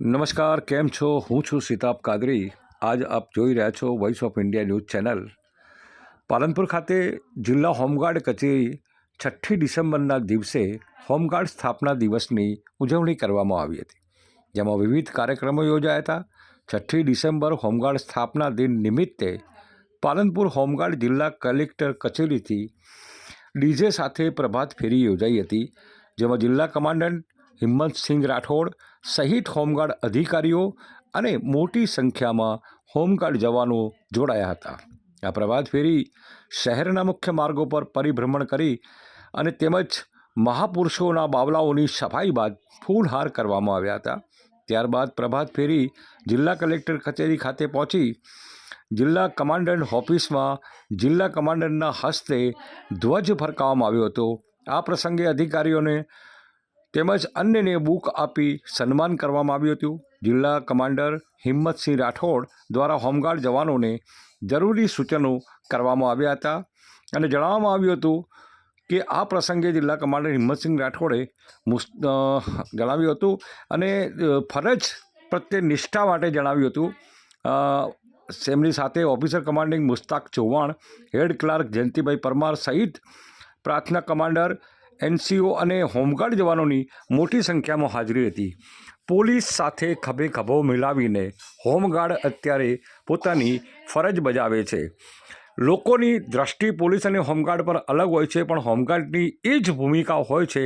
નમસ્કાર, કેમ છો? હું છું સિતાબ કાદરી. આજ આપ જોઈ રહ્યા છો voice of India news channel. Palanpur ખાતે જિલ્લા હોમગાર્ડ કચેરી છઠ્ઠી ડિસેમ્બરના દિવસે હોમગાર્ડ સ્થાપના દિવસની ઉજવણી કરવામાં આવી હતી, જેમાં વિવિધ કાર્યક્રમો યોજાયા હતા. છઠ્ઠી ડિસેમ્બર હોમગાર્ડ સ્થાપના દિન નિમિત્તે પાલનપુર હોમગાર્ડ જિલ્લા કલેક્ટર કચેરીથી ડીજે સાથે પ્રભાત ફેરી યોજાઈ હતી, જેમાં જિલ્લા કમાન્ડન્ટ હિંમતસિંહ રાઠોડ, સહિત હોમગાર્ડ અધિકારીઓ અને મોટી સંખ્યામાં હોમગાર્ડ જવાનો જોડાયા હતા. આ પ્રભાત ફેરી શહેરના મુખ્ય માર્ગો પર પરિભ્રમણ કરી અને તેમજ મહાપુરુષોના બાવલાઓની સફાઈ બાદ ફૂલહાર કરવામાં આવ્યા હતા. ત્યારબાદ પ્રભાત ફેરી જિલ્લા કલેક્ટર કચેરી ખાતે પહોંચી જિલ્લા કમાન્ડન્ટ ઓફિસમાં જિલ્લા કમાન્ડન્ટના હસ્તે ધ્વજ ફરકાવવામાં આવ્યો હતો. આ પ્રસંગે અધિકારીઓને તેમજ અન્યને બુક આપી સન્માન કરવામાં આવ્યું હતું. જિલ્લા કમાન્ડર હિંમતસિંહ રાઠોડ દ્વારા હોમગાર્ડ જવાનોને જરૂરી સૂચનો કરવામાં આવ્યા હતા અને જણાવવામાં આવ્યું હતું કે આ પ્રસંગે જિલ્લા કમાન્ડર હિંમતસિંહ રાઠોડે જણાવ્યું હતું અને ફરજ પ્રત્યે નિષ્ઠા માટે જણાવ્યું હતું. તેમની સાથે officer commanding Mushtaq Chauhan, head clerk Jayantibhai Parmar સહિત પ્રાર્થના કમાન્ડર એનસીઓ અને હોમગાર્ડ જવાનોની મોટી સંખ્યામાં હાજરી હતી. પોલીસ સાથે ખભે ખભો મિલાવીને હોમગાર્ડ અત્યારે પોતાની ફરજ બજાવે છે. લોકોની દ્રષ્ટિ પોલીસ અને હોમગાર્ડ પર અલગ હોય છે, પણ હોમગાર્ડની એ જ ભૂમિકા હોય છે,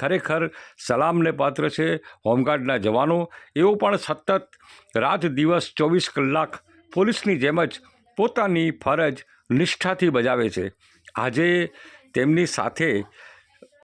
ખરેખર સલામને પાત્ર છે હોમગાર્ડના જવાનો. એઓ પણ સતત રાત દિવસ ચોવીસ કલાક પોલીસની જેમ જ પોતાની ફરજ નિષ્ઠાથી બજાવે છે. આજે તેમની સાથે